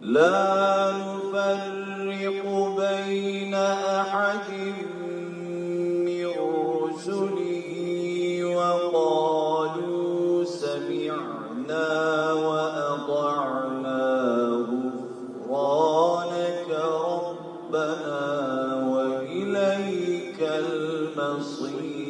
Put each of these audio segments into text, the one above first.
لا نفرق بين أحد من رسله وقالوا سمعنا وأطعنا غفرانك ربنا وإليك المصير.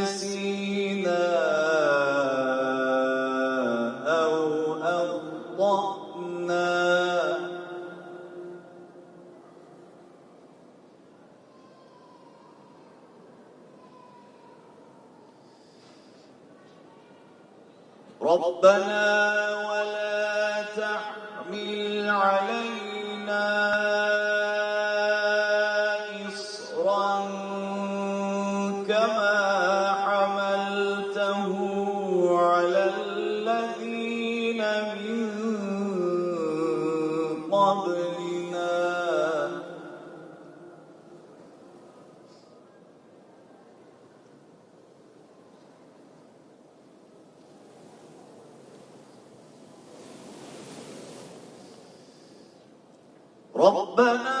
نسينا أو أخطأنا ربنا ولا تحمل ربنا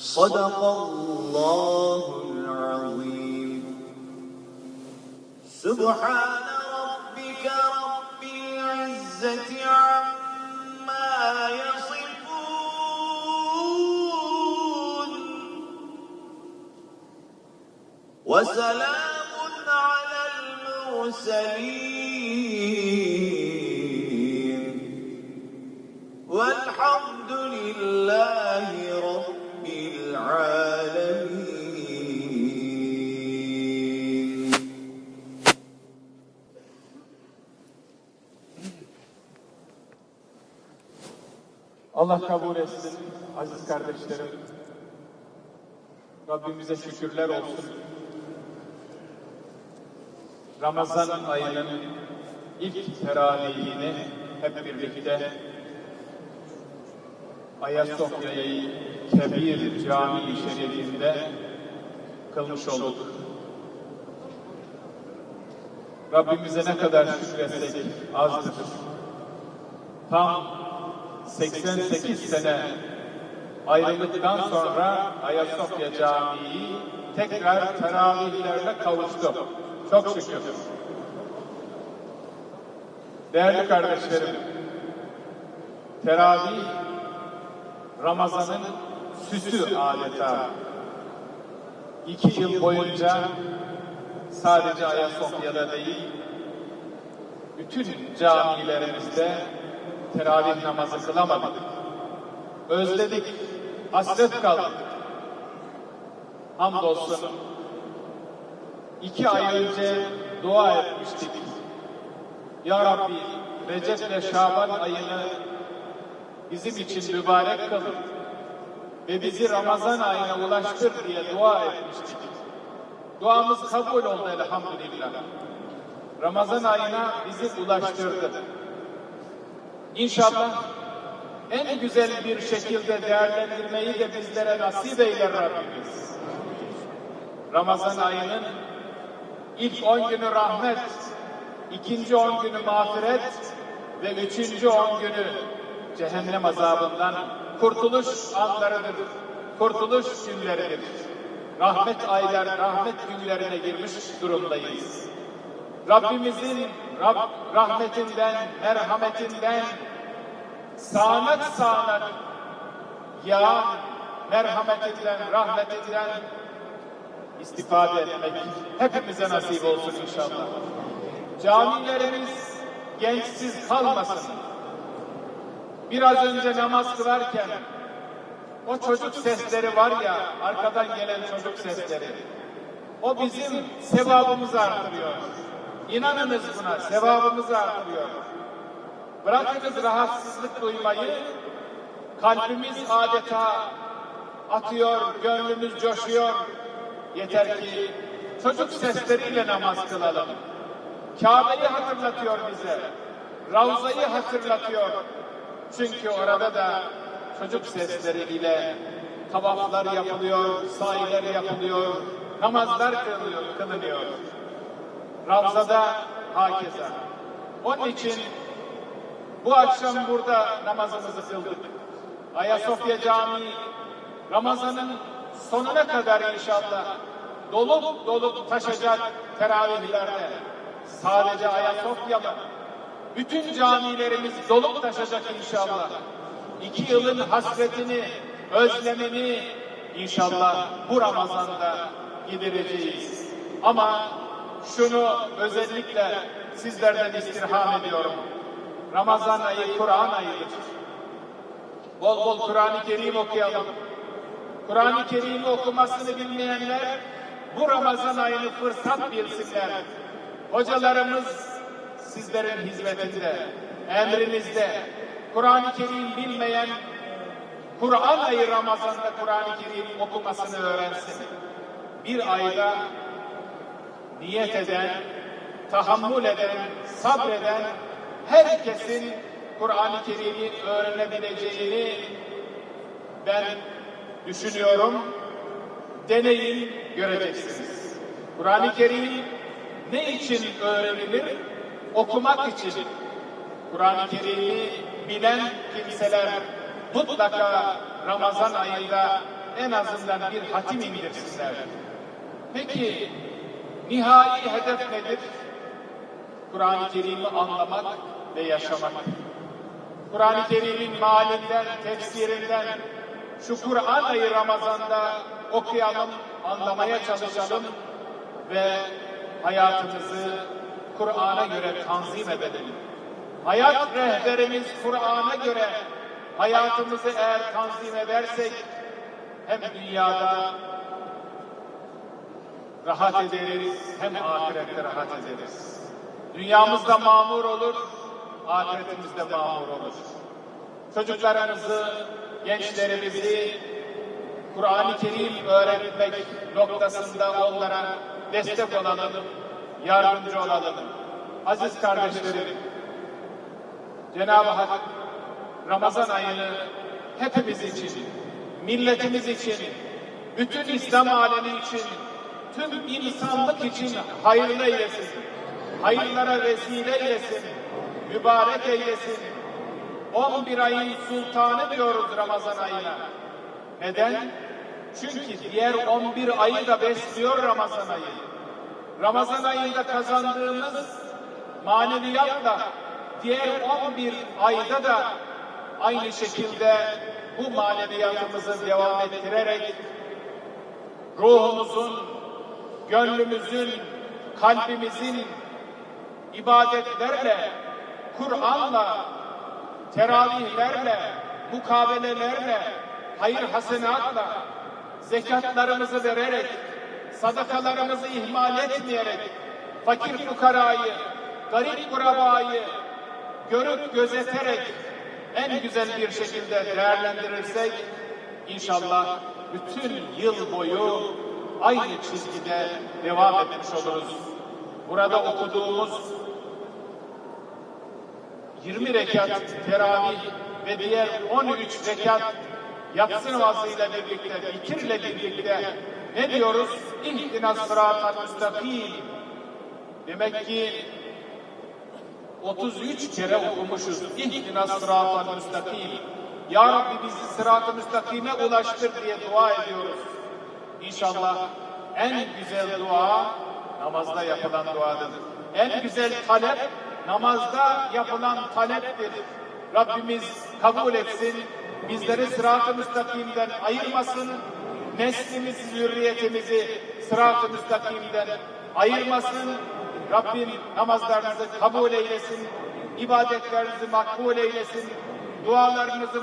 صدق الله العظيم. سبحان ربك رب العزة عما يصفون. وسلام على المرسلين. Allah kabul etsin aziz kardeşlerim. Rabbimize şükürler olsun. Ramazan ayının ilk teravihini hep birlikte Ayasofya'yı Kebir Camii Şerifinde kılmış olduk. Rabbimize ne kadar şükretsek azdır. Tam 88 sene ayrılıktan sonra Ayasofya Camii tekrar teravihlerle kavuştu. Çok şükür. Değerli kardeşlerim, teravih Ramazan'ın süsü adeta. İki yıl boyunca sadece Ayasofya'da değil, bütün camilerimizde teravih namazı kılamadık. Özledik, hasret kaldık. Hamdolsun iki ay önce dua etmiştik. Ya Rabbi Recep ve Şaban ayını bizim için mübarek kıl ve bizi Ramazan ayına ulaştır diye dua etmiştik. Duamız kabul oldu elhamdülillah. Ramazan ayına bizi ulaştırdı. İnşallah en güzel bir şekilde değerlendirmeyi de bizlere nasip eyler Rabbimiz. Ramazan ayının ilk on günü rahmet, ikinci on günü mağfiret ve üçüncü on günü cehennem azabından kurtuluş anlarıdır, kurtuluş günleridir. Rahmet aylar, rahmet günlerine girmiş durumdayız. Rabbimizin Rab, rahmetinden, merhametinden sağanak sağanak yağan merhametinden, rahmetinden istifade etmek hepimize nasip olsun inşallah. Camilerimiz gençsiz kalmasın. Biraz önce namaz kılarken o çocuk sesleri var ya, arkadan gelen çocuk sesleri. O bizim sevabımızı artırıyor. İnanınız buna, sevabımızı artırıyor. Bırakınız rahatsızlık duymayı, kalbimiz adeta atıyor, gönlümüz coşuyor. Yeter ki çocuk sesleriyle namaz kılalım. Kabe'yi hatırlatıyor bize. Ravza'yı hatırlatıyor. Çünkü orada da çocuk sesleriyle tavaflar yapılıyor, sahiler yapılıyor, namazlar kılınıyor. Ravza'da hakeza. Onun için bu akşam burada namazımızı kıldık. Ayasofya Camii Ramazan'ın sonuna kadar inşallah dolup dolup taşacak teravihlerde. Sadece Ayasofya mı? Bütün camilerimiz dolup taşacak inşallah. İki yılın hasretini, özlemini inşallah bu Ramazan'da gidereceğiz. Ama şunu özellikle sizlerden istirham ediyorum. Ramazan ayı Kur'an ayıdır. Bol bol Kur'an-ı Kerim okuyalım. Kur'an-ı Kerim'i okumasını bilmeyenler bu Ramazan ayını fırsat bilsinler. Hocalarımız sizlerin hizmetinde, emrinizde. Kur'an-ı Kerim bilmeyen Kur'an ayı Ramazan'da Kur'an-ı Kerim okumasını öğrensin. Bir ayda niyet eden, tahammül eden, sabreden herkesin Kur'an-ı Kerim'i öğrenebileceğini ben düşünüyorum. Deneyin, göreceksiniz. Kur'an-ı Kerim ne için öğrenilir? Okumak için. Kur'an-ı Kerim'i bilen kimseler mutlaka Ramazan ayında en azından bir hatim indirsinler. Peki nihai hedef nedir? Kur'an-ı Kerim'i anlamak ve yaşamak. Kur'an-ı Kerim'in mealinden, tefsirinden şu Kur'an ayı Ramazan'da okuyalım, anlamaya çalışalım ve hayatımızı Kur'an'a göre tanzim edelim. Hayat rehberimiz Kur'an'a göre hayatımızı eğer tanzim edersek hem dünyada rahat ederiz hem ahirette rahat ederiz. Dünyamızda mamur olur, ahiretimizde mamur olur. çocuklarımızı, gençlerimizi Kur'an-ı Kerim öğretmek noktasında onlara destek olalım, yardımcı olalım. Aziz kardeşlerim, Cenab-ı Hak Ramazan ayını hepimiz için, milletimiz için, bütün İslam alemi için, tüm insanlık için hayırlı eylesin. Hayırlara vesile eylesin, mübarek eylesin. 11 ayın sultanı diyoruz Ramazan ayına. Neden? Çünkü diğer 11 ayı da besliyor Ramazan ayı. Ramazan ayında kazandığımız maneviyatla diğer 11 ayda da aynı şekilde bu maneviyatımızı devam ettirerek ruhumuzun, gönlümüzün, kalbimizin ibadetlerle, Kur'an'la, teravihlerle, mukabelelerle, hayır hasenatla, zekatlarımızı vererek, sadakalarımızı ihmal etmeyerek, fakir fukarayı, garip kurabayı görüp gözeterek en güzel bir şekilde değerlendirirsek, inşallah bütün yıl boyu aynı çizgide devam etmiş oluruz. Burada okuduğumuz 20 rekat teravih ve diğer 13 rekat yatsı namazıyla birlikte, bitirle birlikte ne diyoruz? İhtina sıratal müstakim. Demek ki 33 kere okumuşuz. İhtina sıratal müstakim. Ya Rabbi bizi sırat-ı müstakime ulaştır diye dua ediyoruz. İnşallah en güzel dua namazda yapılan duadır. En güzel talep namazda yapılan taleptir. Rabbimiz kabul etsin. Bizleri sırat-ı müstakimden ayırmasın. Neslimizi, zürriyetimizi sırat-ı müstakimden ayırmasın. Rabbim namazlarınızı kabul eylesin. ibadetlerinizi makbul eylesin. Dualarınızı